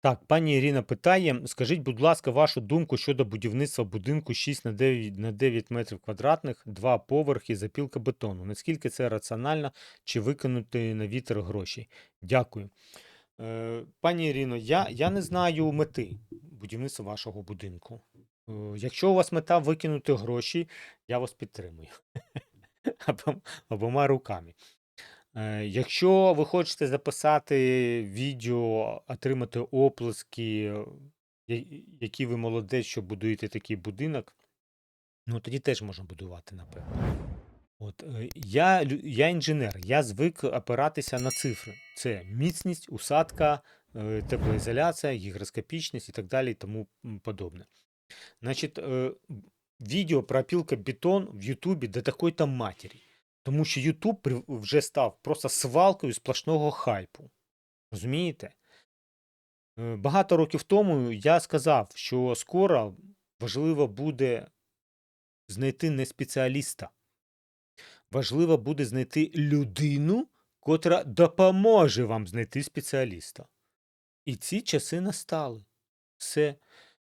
Так, пані Ірина питає: скажіть, будь ласка, вашу думку щодо будівництва будинку 6 на 9 на 9 метрів квадратних, два поверхи, запілка бетону. Наскільки це раціонально чи викинути на вітер гроші? Дякую. Е, пані Ірино, я, я не знаю мети будівництва вашого будинку. Е, якщо у вас мета викинути гроші, я вас підтримую. Обом- Обома руками. Е, Якщо ви хочете записати відео, отримати оплески, які ви молодець, що будуєте такий будинок, ну тоді теж можна будувати, напевно. От, е, я, я інженер, я звик опиратися на цифри. Це міцність, усадка, е, теплоізоляція, гігроскопічність і так далі, і тому подобне. Значить, відео про опілка бетон в Ютубі до такої там матері. Тому що Ютуб вже став просто свалкою сплошного хайпу. Розумієте? Е, Багато років тому я сказав, що скоро важливо буде знайти не спеціаліста. Важливо буде знайти людину, котра допоможе вам знайти спеціаліста. І ці часи настали. Все.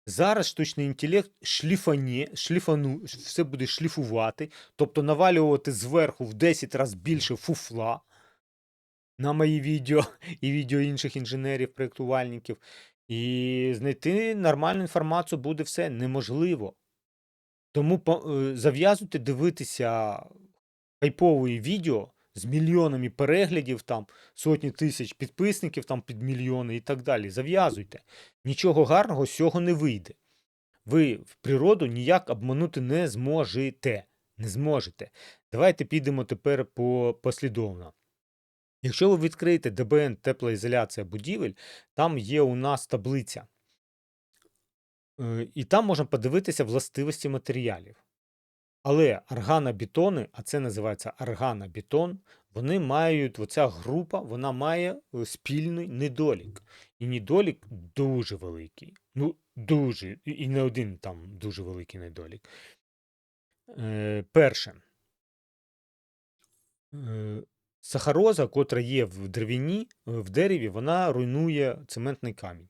Зараз штучний інтелект шліфані, шліфану, все буде шліфувати, тобто навалювати зверху в 10 разів більше фуфла на мої відео і відео інших інженерів, проєктувальників. І знайти нормальну інформацію буде все неможливо. Тому е, зав'язуйте дивитися хайпові відео з мільйонами переглядів, там сотні тисяч підписників там під мільйони і так далі. Зав'язуйте. Нічого гарного з цього не вийде. Ви в природу ніяк обманути не зможете. Не зможете. Давайте підемо тепер по послідовно. Якщо ви відкриєте ДБН теплоізоляція будівель, там є у нас таблиця. Е, І там можна подивитися властивості матеріалів. Але органобетони, а це називається органобетон, вони мають, оця група, вона має е, спільний недолік. І недолік дуже великий. Ну, дуже, і не один там дуже великий недолік. Е, перше. Е, сахароза, котра є в деревині, е, в дереві, вона руйнує цементний камінь.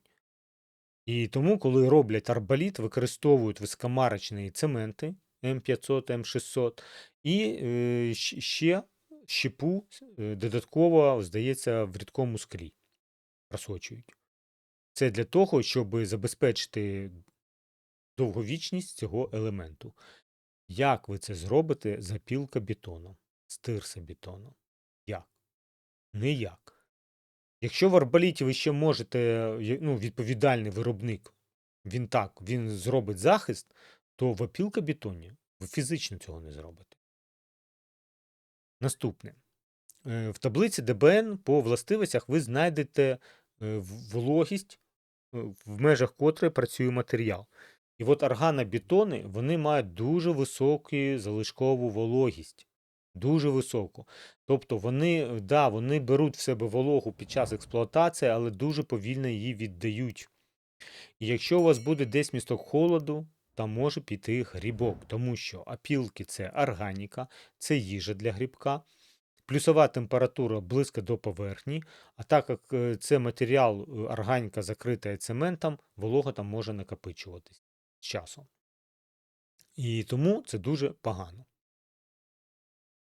І тому, коли роблять арбаліт, використовують високомарочні цементи М500, М600 і е, ще щепу е, додатково, здається, в рідкому склі просочують. Це для того, щоб забезпечити довговічність цього елементу. Як ви це зробите запілка бетону, стирса бетону? Як? Ніяк. Якщо в арбаліті ви ще можете, ну, відповідальний виробник, він так, він зробить захист, то в опілкобетоні ви фізично цього не зробите. Наступне. Е, В таблиці ДБН по властивостях ви знайдете е, вологість, е, в межах котрої працює матеріал. І от органобетони, вони мають дуже високу залишкову вологість. Дуже високу. Тобто вони, да, вони беруть в себе вологу під час експлуатації, але дуже повільно її віддають. І якщо у вас буде десь місток холоду, там може піти грибок, тому що опілки це органіка, це їжа для грибка. Плюсова температура близько до поверхні, а так як е, це матеріал е, органіка закрита цементом, волога там може накопичуватись з часом. І тому це дуже погано.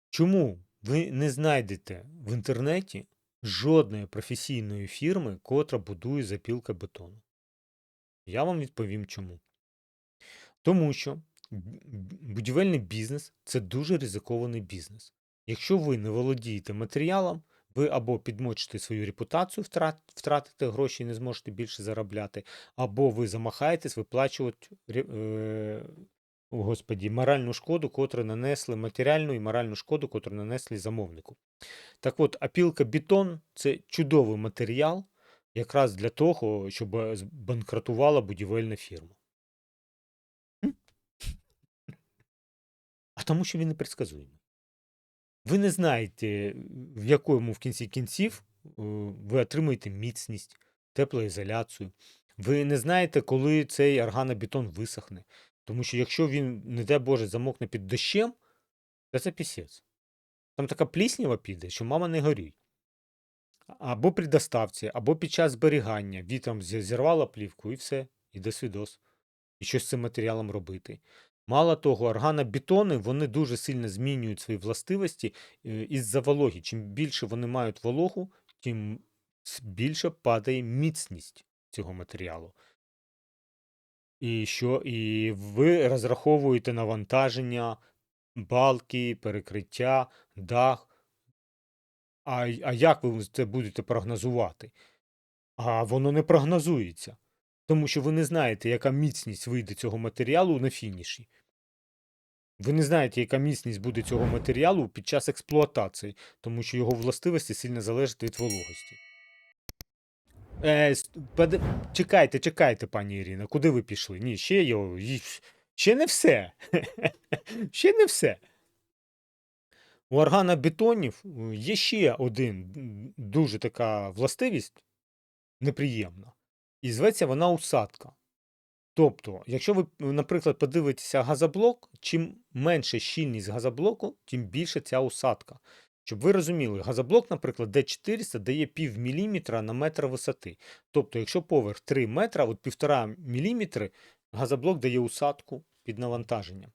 Чому ви не знайдете в інтернеті жодної професійної фірми, котра будує запілка бетону? Я вам відповім чому. Тому що будівельний бізнес це дуже ризикований бізнес. Якщо ви не володієте матеріалом, ви або підмочите свою репутацію, втрат- втратите гроші і не зможете більше заробляти, або ви замахаєтесь виплачувати е, Господі, моральну шкоду, котру нанесли матеріальну і моральну шкоду, котру нанесли замовнику. Так от, опілка бетон це чудовий матеріал, якраз для того, щоб збанкрутувала будівельна фірма. М? А тому, що він непредсказуємий. Ви не знаєте, в якому в кінці кінців е, ви отримаєте міцність, теплоізоляцію. Ви не знаєте, коли цей органобетон висохне. Тому що якщо він, не дай Боже, замокне під дощем, то це пісець. Там така пліснява піде, що мама не горюй. Або при доставці, або під час зберігання. Вітром зі зірвало плівку і все, і до свідос. І що з цим матеріалом робити? Мало того, органобетони вони дуже сильно змінюють свої властивості е, із-за вологи. Чим більше вони мають вологу, тим більше падає міцність цього матеріалу. І що? І ви розраховуєте навантаження, балки, перекриття, дах. А, а як ви це будете прогнозувати? А воно не прогнозується. Тому що ви не знаєте, яка міцність вийде цього матеріалу на фініші. Ви не знаєте, яка міцність буде цього матеріалу під час експлуатації, тому що його властивості сильно залежать від вологості. Е, с- Чекайте, чекайте, пані Ірина, куди ви пішли? Ні, ще його. Ще не все. Ще не все. У органобетонів е, є ще один дуже така властивість неприємна. І зветься вона усадка. Тобто, якщо ви, наприклад, подивитеся газоблок, чим менше щільність газоблоку, тим більше ця усадка. Щоб ви розуміли, газоблок, наприклад, D400 дає пів міліметра на метр висоти. Тобто, якщо поверх 3 метра, от півтора міліметри, газоблок дає усадку під навантаженням.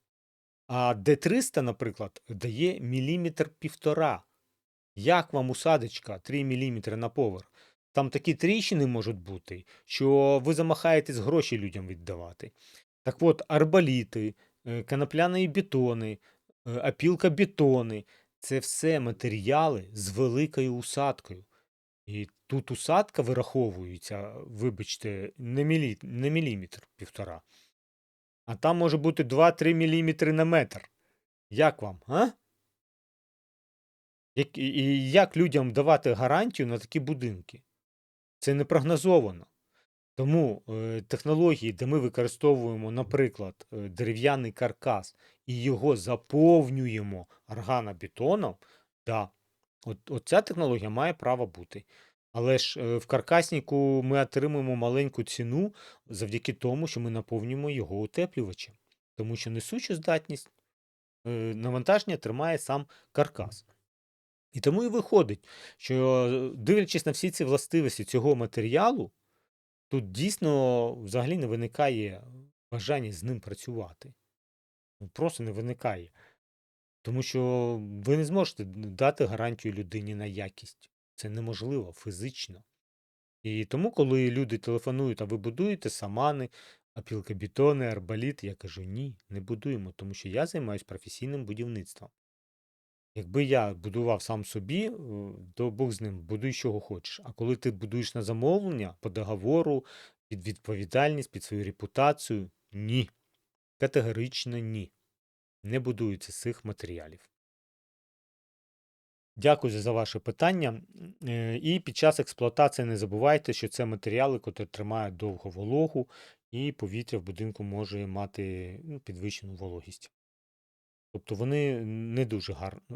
А D300, наприклад, дає міліметр півтора. Як вам усадочка 3 мм на поверх? Там такі тріщини можуть бути, що ви замахаєтесь гроші людям віддавати. Так от, арбаліти, е, конопляні бетони, е, опілкобетони це все матеріали з великою усадкою. І тут усадка вираховується, вибачте, не, мілі, не міліметр півтора, а там може бути 2-3 мм на метр. Як вам, а? Як, і як людям давати гарантію на такі будинки? Це не прогнозовано. Тому е, технології, де ми використовуємо, наприклад, е, дерев'яний каркас і його заповнюємо органобетоном, да, от, от ця технологія має право бути. Але ж е, в каркаснику ми отримуємо маленьку ціну завдяки тому, що ми наповнюємо його утеплювачем. Тому що несучу здатність навантаження тримає сам каркас. І тому і виходить, що дивлячись на всі ці властивості цього матеріалу, тут дійсно взагалі не виникає бажання з ним працювати. Ну, Просто не виникає. Тому що ви не зможете дати гарантію людині на якість. Це неможливо фізично. І тому, коли люди телефонують, а ви будуєте самани, апілкобетони, арбаліт, я кажу, ні, не будуємо, тому що я займаюся професійним будівництвом. Якби я будував сам собі, е, то Бог з ним, будуй, чого хочеш. А коли ти будуєш на замовлення по договору, під відповідальність, під свою репутацію, ні. Категорично ні. Не будується з цих матеріалів. Дякую за ваше питання. Е, І під час експлуатації не забувайте, що це матеріали, котрі тримають довго вологу, і повітря в будинку може мати ну, підвищену вологість. Тобто вони не дуже гар, е,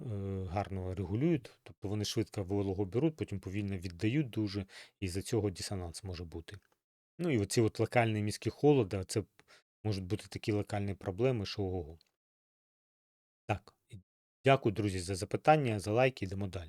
гарно регулюють, тобто вони швидко вологу беруть, потім повільно віддають дуже, і за цього дисонанс може бути. Ну і оці от локальні міські холоди, це можуть бути такі локальні проблеми, що ого. Так, дякую, друзі, за запитання, за лайки, йдемо далі.